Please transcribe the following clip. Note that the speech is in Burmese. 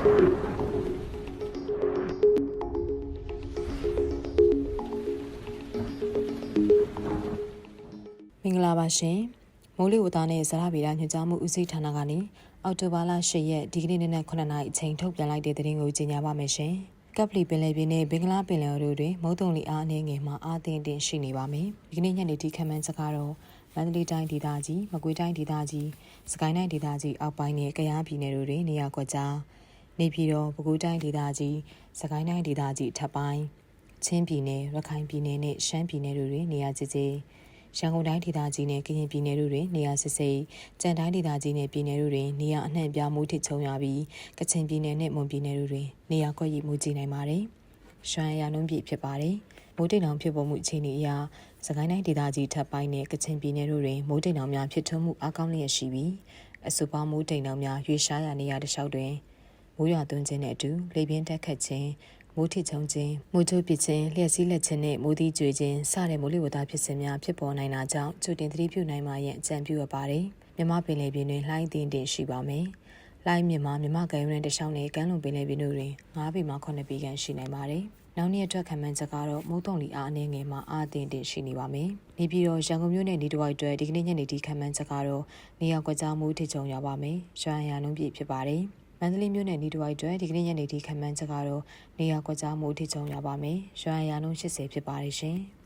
မင်္ဂလာပါရှင်မိုးလေဝသနဲ့ဇရဗေဒညွှန်ကြားမှုဦးစီးဌာနကနေအောက်တိုဘာလ10ရက်ဒီကနေ့နေ့9နာရီအချိန်ထုတ်ပြန်လိုက်တဲ့သတင်းကိုကြေညာပါမယ်ရှင်ကပ်ပလီပင်လယ်ပြင်နဲ့ဘင်္ဂလားပင်လယ်တို့တွင်မုတ်တုံလီအားအနေငယ်မှာအာသင်းတင်ရှိနေပါမယ်ဒီကနေ့ညနေတီခမ်းမန်းစကားတော့မန္တလေးတိုင်းဒေသကြီးမကွေးတိုင်းဒေသကြီးစကိုင်းတိုင်းဒေသကြီးအောက်ပိုင်းနဲ့ကယားပြည်နယ်တို့တွင်နေရာကွက်ကြား နေပြည်တော်ပဲခူးတိုင်းဒေသကြီးစကိုင်းတိုင်းဒေသကြီးထပ်ပိုင်းချင်းပြည်နယ်ရခိုင်ပြည်နယ်နဲ့ရှမ်းပြည်နယ်တို့တွင်နေရာကြီးကြီးရန်ကုန်တိုင်းဒေသကြီးနဲ့ကရင်ပြည်နယ်တို့တွင်နေရာစစ်စိကြံတိုင်းဒေသကြီးနဲ့ပြည်နယ်တို့တွင်နေရာအနှံ့ပြားမှုထစ်ချုံရပြီးကချင်ပြည်နယ်နဲ့မွန်ပြည်နယ်တို့တွင်နေရာကွက်ရည်မှုကြီးနိုင်ပါတယ်။ရွှမ်းရနှုံးပြည့်ဖြစ်ပါတယ်။မိုးတိမ်တောင်ဖြစ်ပေါ်မှုအခြေအနေအရစကိုင်းတိုင်းဒေသကြီးထပ်ပိုင်းနဲ့ကချင်ပြည်နယ်တို့တွင်မိုးတိမ်တောင်များဖြစ်ထွန်းမှုအကောင်းလျက်ရှိပြီးအဆိုပါမိုးတိမ်တောင်များရွေရှားရာနေရာတစ်လျှောက်တွင် မိုးရွာသွန်းခြင်းနဲ့အတူလေပြင်းတက်ခတ်ခြင်းမိုးထစ်ချုံခြင်းမိုးချိုးပစ်ခြင်းလျှက်စီးလက်ခြင်းနဲ့မိုးသီးကြွေခြင်းစတဲ့မိုးလေဝသဖြစ်စဉ်များဖြစ်ပေါ်နိုင်တာကြောင့်ကြိုတင်သတိပြုနိုင်မှာရဲ့အကြံပြုရပါတယ်မြမပင်လေပြင်းတွင်လှိုင်းတင်တင်ရှိပါမယ်လှိုင်းမြမမြမကံရုံးတစ်ချောင်းနဲ့ကမ်းလွန်ပင်လေပြင်းတို့တွင်9ပေမှ9ပေခန့်ရှိနိုင်ပါတယ်နောက်နေ့အတွက်ခံမှန်းချက်ကတော့မိုးတုံလီအားအနည်းငယ်မှအားတင်တင်ရှိနေပါမယ်။နေပြည်တော်ရန်ကုန်မြို့နယ်နေတဝိုက်အတွက်ဒီကနေ့ညနေဒီခံမှန်းချက်ကတော့နေရာကွက်ကြားမိုးထစ်ချုံရပါမယ်။ရွှမ်းရံလုံးပြည့်ဖြစ်ပါတယ်။ မန္တလေးမြို့နယ်နေတဝိုက်အတွက်ဒီကနေ့ညနေဒီခံမှန်းချက်ကတော့နေရာကွက်ကြားမိုးထစ်ချုံရပါမယ်။ရွှမ်းရံလုံး80ဖြစ်ပါတယ်ရှင်။